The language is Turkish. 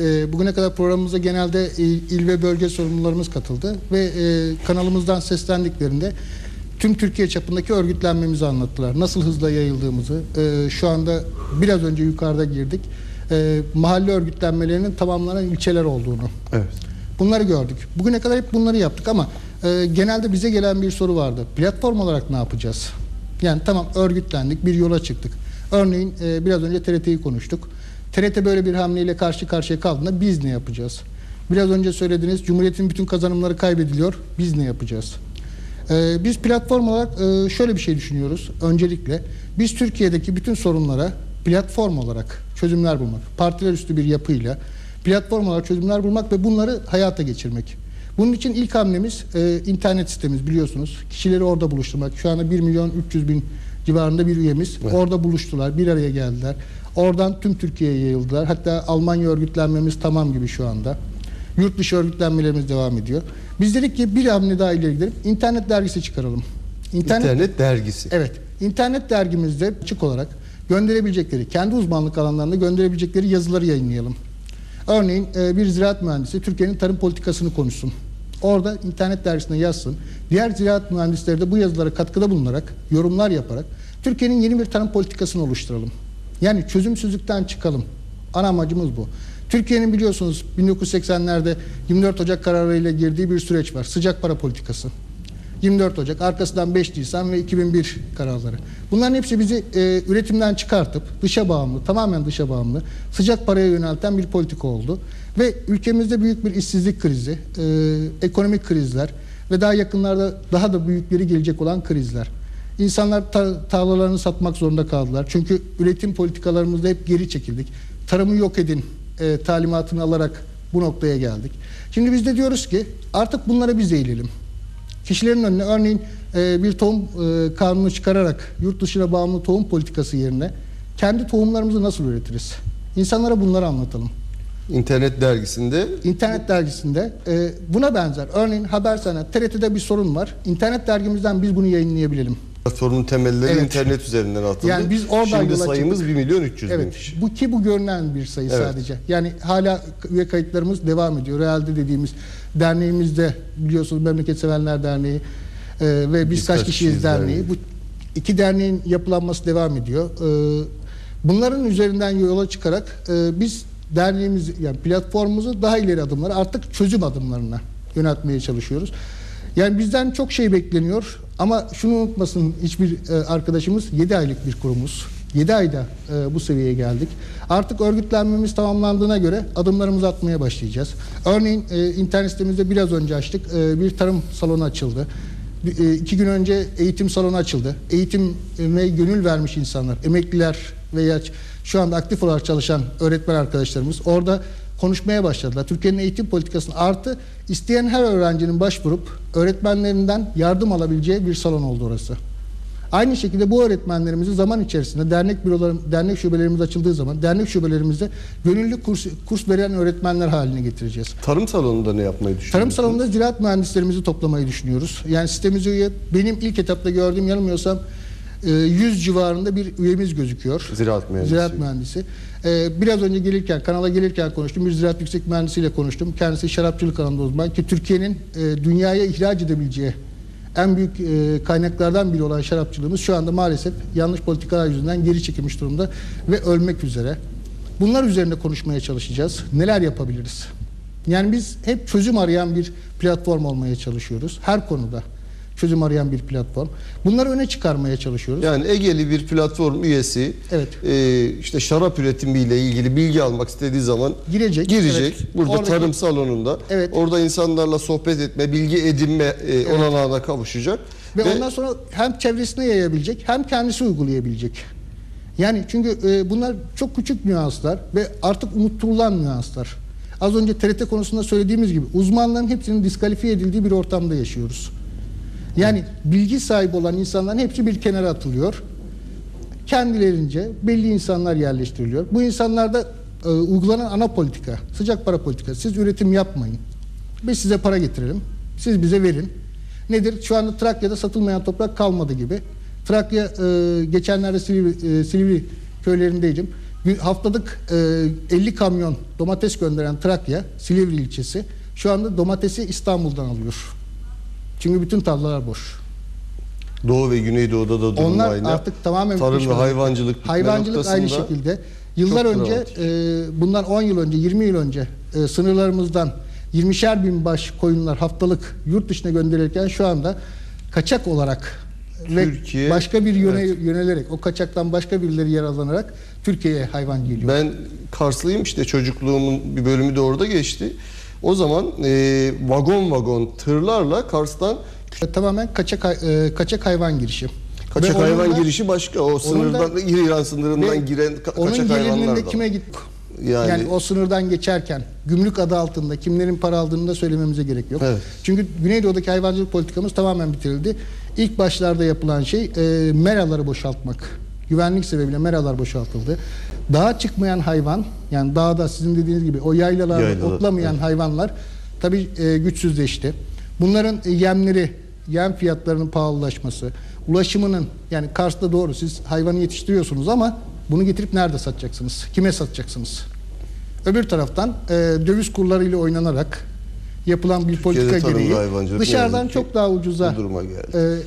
E, bugüne kadar programımıza genelde il, ve bölge sorumlularımız katıldı ve e, kanalımızdan seslendiklerinde tüm Türkiye çapındaki örgütlenmemizi anlattılar. Nasıl hızla yayıldığımızı, e, şu anda biraz önce yukarıda girdik, e, mahalle örgütlenmelerinin tamamlanan ilçeler olduğunu. Evet. Bunları gördük. Bugüne kadar hep bunları yaptık ama genelde bize gelen bir soru vardı. Platform olarak ne yapacağız? Yani tamam örgütlendik, bir yola çıktık. Örneğin biraz önce TRT'yi konuştuk. TRT böyle bir hamleyle karşı karşıya kaldığında biz ne yapacağız? Biraz önce söylediğiniz Cumhuriyet'in bütün kazanımları kaybediliyor. Biz ne yapacağız? Ee, biz platform olarak e, şöyle bir şey düşünüyoruz. Öncelikle biz Türkiye'deki bütün sorunlara platform olarak çözümler bulmak, partiler üstü bir yapıyla platform olarak çözümler bulmak ve bunları hayata geçirmek. Bunun için ilk hamlemiz e, internet sitemiz biliyorsunuz. Kişileri orada buluşturmak. Şu anda 1 milyon 300 bin civarında bir üyemiz. Evet. Orada buluştular, bir araya geldiler. Oradan tüm Türkiye'ye yayıldılar. Hatta Almanya örgütlenmemiz tamam gibi şu anda. Yurt dışı örgütlenmelerimiz devam ediyor. Biz dedik ki bir hamle daha ileri gidelim. İnternet dergisi çıkaralım. İnternet, dergisi. Evet. İnternet dergimizde açık olarak gönderebilecekleri, kendi uzmanlık alanlarında gönderebilecekleri yazıları yayınlayalım. Örneğin e, bir ziraat mühendisi Türkiye'nin tarım politikasını konuşsun. Orada internet dergisine yazsın. Diğer ziraat mühendisleri de bu yazılara katkıda bulunarak, yorumlar yaparak Türkiye'nin yeni bir tarım politikasını oluşturalım. Yani çözümsüzlükten çıkalım. Ana amacımız bu. Türkiye'nin biliyorsunuz 1980'lerde 24 Ocak kararıyla girdiği bir süreç var. Sıcak para politikası. 24 Ocak, arkasından 5 Nisan ve 2001 kararları. Bunların hepsi bizi e, üretimden çıkartıp dışa bağımlı, tamamen dışa bağımlı, sıcak paraya yönelten bir politika oldu. Ve ülkemizde büyük bir işsizlik krizi, e, ekonomik krizler ve daha yakınlarda daha da büyükleri gelecek olan krizler. İnsanlar ta- tarlalarını satmak zorunda kaldılar. Çünkü üretim politikalarımızda hep geri çekildik. Tarımı yok edin e, talimatını alarak bu noktaya geldik. Şimdi biz de diyoruz ki artık bunlara biz eğilelim. Kişilerin önüne örneğin e, bir tohum e, kanunu çıkararak yurt dışına bağımlı tohum politikası yerine kendi tohumlarımızı nasıl üretiriz? İnsanlara bunları anlatalım. İnternet dergisinde İnternet dergisinde e, buna benzer. Örneğin Habersana, TRT'de bir sorun var. İnternet dergimizden biz bunu yayınlayabilayabilelim. Platformun temelleri Evet. internet üzerinden atıldı. Yani biz oradan Şimdi sayımız çıktık. 1 milyon 300 bin Evet. kişi. Bu ki bu görünen bir sayı Evet. sadece. Yani hala üye kayıtlarımız devam ediyor. Realde dediğimiz derneğimizde biliyorsunuz Memleket Sevenler Derneği e, ve Biz, Kaç Kişiyiz Derneği. Bu iki derneğin yapılanması devam ediyor. E, bunların üzerinden yola çıkarak e, biz derneğimizi yani platformumuzu daha ileri adımlara artık çözüm adımlarına yöneltmeye çalışıyoruz. Yani bizden çok şey bekleniyor ama şunu unutmasın hiçbir e, arkadaşımız 7 aylık bir kurumuz. 7 ayda e, bu seviyeye geldik. Artık örgütlenmemiz tamamlandığına göre adımlarımızı atmaya başlayacağız. Örneğin e, internet sitemizde biraz önce açtık. E, bir tarım salonu açıldı. E, iki gün önce eğitim salonu açıldı. Eğitime gönül vermiş insanlar, emekliler veya şu anda aktif olarak çalışan öğretmen arkadaşlarımız orada konuşmaya başladılar. Türkiye'nin eğitim politikasını artı isteyen her öğrencinin başvurup öğretmenlerinden yardım alabileceği bir salon oldu orası. Aynı şekilde bu öğretmenlerimizi zaman içerisinde dernek bürolarım, dernek şubelerimiz açıldığı zaman dernek şubelerimizde gönüllü kurs, kurs veren öğretmenler haline getireceğiz. Tarım salonunda ne yapmayı düşünüyorsunuz? Tarım salonunda ziraat mühendislerimizi toplamayı düşünüyoruz. Yani sitemize üye, benim ilk etapta gördüğüm yanılmıyorsam 100 civarında bir üyemiz gözüküyor. Ziraat mühendisi. Ziraat mühendisi. E, Biraz önce gelirken, kanala gelirken konuştum. Bir ziraat yüksek mühendisiyle konuştum. Kendisi şarapçılık alanında uzman ki Türkiye'nin e, dünyaya ihraç edebileceği en büyük e, kaynaklardan biri olan şarapçılığımız şu anda maalesef yanlış politikalar yüzünden geri çekilmiş durumda ve ölmek üzere. Bunlar üzerinde konuşmaya çalışacağız. Neler yapabiliriz? Yani biz hep çözüm arayan bir platform olmaya çalışıyoruz. Her konuda çözüm arayan bir platform. Bunları öne çıkarmaya çalışıyoruz. Yani Ege'li bir platform üyesi Evet. e, işte şarap üretimiyle ilgili bilgi almak istediği zaman Girecek, Girecek. evet. Burada Oradaki- tarım salonunda. Evet. Orada insanlarla sohbet etme, bilgi edinme e, olanağına kavuşacak. Ve, ondan sonra hem çevresine yayabilecek hem kendisi uygulayabilecek. Yani çünkü e, bunlar çok küçük nüanslar ve artık unutturulan nüanslar. Az önce TRT konusunda söylediğimiz gibi uzmanların hepsinin diskalifiye edildiği bir ortamda yaşıyoruz. Yani bilgi sahibi olan insanların hepsi bir kenara atılıyor. Kendilerince belli insanlar yerleştiriliyor. Bu insanlarda e, uygulanan ana politika, sıcak para politikası. Siz üretim yapmayın. Biz size para getirelim. Siz bize verin. Nedir? Şu anda Trakya'da satılmayan toprak kalmadı gibi. Trakya e, geçenlerde Silivri, e, Silivri köylerindeydim. Haftalık e, 50 kamyon domates gönderen Trakya, Silivri ilçesi şu anda domatesi İstanbul'dan alıyor. Çünkü bütün tarlalar boş. Doğu ve Güneydoğu'da da durum Onlar aynı. artık tamamen Tarım ve hayvancılık Hayvancılık aynı şekilde. Yıllar önce dramatik. e, bundan 10 yıl önce 20 yıl önce e, sınırlarımızdan 20'şer bin baş koyunlar haftalık yurt dışına gönderilirken şu anda kaçak olarak Türkiye, ve başka bir yöne, evet. yönelerek o kaçaktan başka birileri yararlanarak Türkiye'ye hayvan geliyor. Ben Karslıyım işte çocukluğumun bir bölümü de orada geçti. O zaman e, vagon vagon tırlarla Kars'tan E, Tamamen kaçak e, kaçak hayvan girişi. kaçak Ve onun hayvan da- girişi başka. O sınırdan da- İran sınırından giren ka- Onun kaçak gelirinin hayvanlar de da. kime git? Yani- Yani, o sınırdan geçerken gümrük adı altında kimlerin para aldığını da söylememize gerek yok. Evet. Çünkü Güneydoğu'daki hayvancılık politikamız tamamen bitirildi. İlk başlarda yapılan şey e, meraları boşaltmak. Güvenlik sebebiyle meralar boşaltıldı. Dağa çıkmayan hayvan yani dağda sizin dediğiniz gibi o yaylalarda Yaylalar, otlamayan evet. hayvanlar tabii e, güçsüzleşti. Bunların e, yemleri, yem fiyatlarının pahalılaşması, ulaşımının yani Kars'ta doğru siz hayvanı yetiştiriyorsunuz ama bunu getirip nerede satacaksınız? Kime satacaksınız? Öbür taraftan e, döviz kurlarıyla oynanarak yapılan bir Türkiye'de politika gereği dışarıdan çok daha ucuza bu duruma geldi. e,